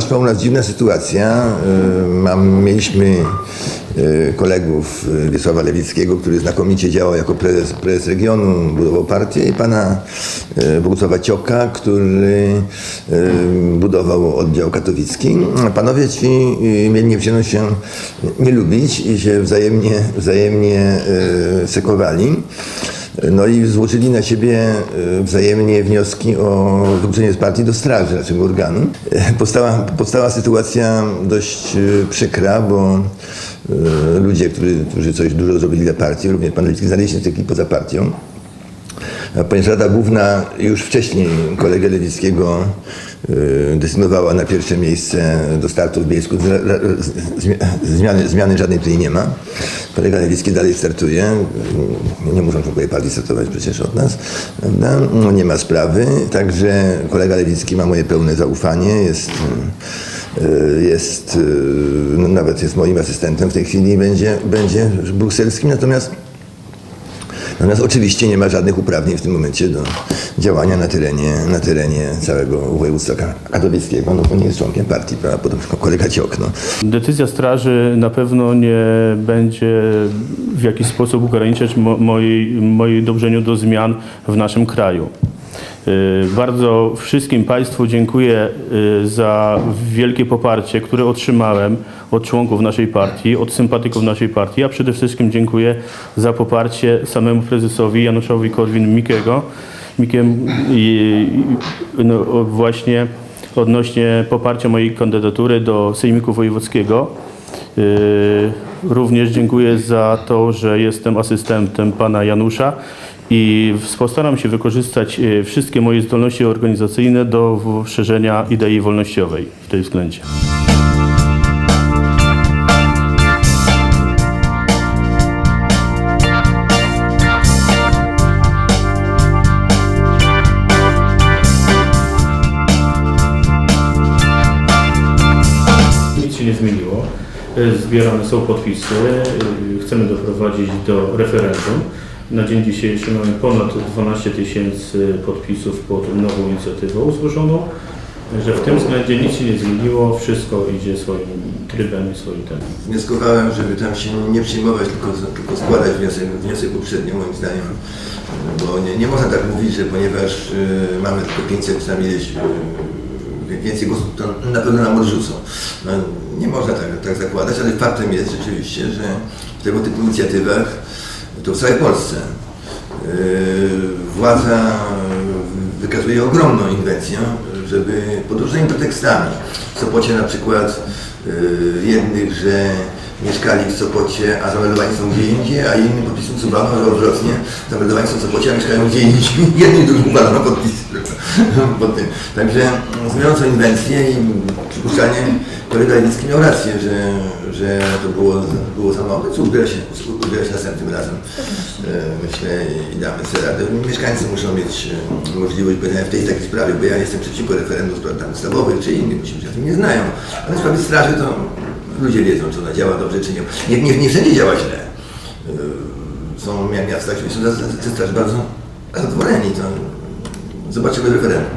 zaszła u nas dziwna sytuacja. Y, Mam, mieliśmy y, kolegów y, Wiesława Lewickiego, który znakomicie działał jako prezes, prezes regionu, budował partię i pana Bogusława Cioka, który budował oddział katowicki. Panowie ci mieli nieprzyjemność się nie lubić i się wzajemnie, wzajemnie sekowali. No i złożyli na siebie y, wzajemnie wnioski o wykluczenie z partii do straży naszego organu. E, Powstała, powstała sytuacja dość y, przykra, bo ludzie, którzy, którzy coś dużo zrobili dla partii, również pan Lewicki, znaleźli się chwili poza partią. Ponieważ Rada Główna już wcześniej kolegę Lewickiego desynowała na pierwsze miejsce do startu w Bielsku, zmiany, zmiany żadnej tutaj nie ma. Kolega Lewicki dalej startuje. Nie muszą członkowie partii startować przecież od nas. Prawda? No, Nie ma sprawy. Także kolega Lewicki ma moje pełne zaufanie. Jest, y, jest y, no, nawet jest moim asystentem w tej chwili będzie, będzie brukselskim. Natomiast Natomiast oczywiście nie ma żadnych uprawnień w tym momencie do działania na terenie, na terenie całego województwa ka- katowickiego, no bo nie jest członkiem partii, prawda? Potem kolega Ciok, no. Decyzja straży na pewno nie będzie w jakiś sposób ograniczać mo- mojej, mojej dążeniu do zmian w naszym kraju. Y, Bardzo wszystkim Państwu dziękuję y, za wielkie poparcie, które otrzymałem od członków naszej partii, od sympatyków naszej partii, a przede wszystkim dziękuję za poparcie samemu prezesowi Januszowi Korwin-Mikkego, Mikiem i, no, właśnie odnośnie poparcia mojej kandydatury do Sejmiku Wojewódzkiego. Yy, Również dziękuję za to, że jestem asystentem pana Janusza i postaram się wykorzystać yy, wszystkie moje zdolności organizacyjne do szerzenia idei wolnościowej w tej względzie. Nic się nie zmieniło. Y, Zbierane są podpisy. y, Chcemy doprowadzić do referendum. Na dzień dzisiejszy mamy ponad 12 tysięcy podpisów pod nową inicjatywą złożoną. Że w tym względzie nic się nie zmieniło, wszystko idzie swoim trybem i swoim tempem. Wnioskowałem, żeby tam się nie przyjmować, tylko, tylko składać wniosek, wniosek uprzednio, moim zdaniem. Bo nie, nie można tak mówić, że ponieważ y, mamy tylko 500 czy tam y, więcej głosów, to na pewno nam odrzucą. No, nie można tak, tak zakładać, ale faktem jest rzeczywiście, że w tego typu inicjatywach to w całej Polsce. Y, władza wykazuje ogromną inwencję, żeby pod różnymi pretekstami, w Sopocie na przykład y, jednych, że mieszkali w Sopocie, a zameldowani są gdzie indziej, a innym podpis usuwano, że odwrotnie, zameldowani są w Sopocie, a mieszkają gdzie indziej. Jednym i drugim upadano podpis pod tym. Także zmieniając inwencję i przypuszczalnie kolega Lewicki miał rację, że, że to było, było mało, co ubiera się, ubiera się następnym razem. E, Myślę i damy sobie radę. Mieszkańcy muszą mieć e, możliwość powiedzenia w tej takiej sprawie, bo ja jestem przeciwko referendum spraw tam ustawowych czy innych, że o tym nie znają. Ale w sprawie straży to ludzie wiedzą, czy ona działa dobrze, czy nie. Nie, nie, nie wszędzie działa źle. E, Są miasta, które są straży bardzo zadowoleni. Zobaczymy referendum.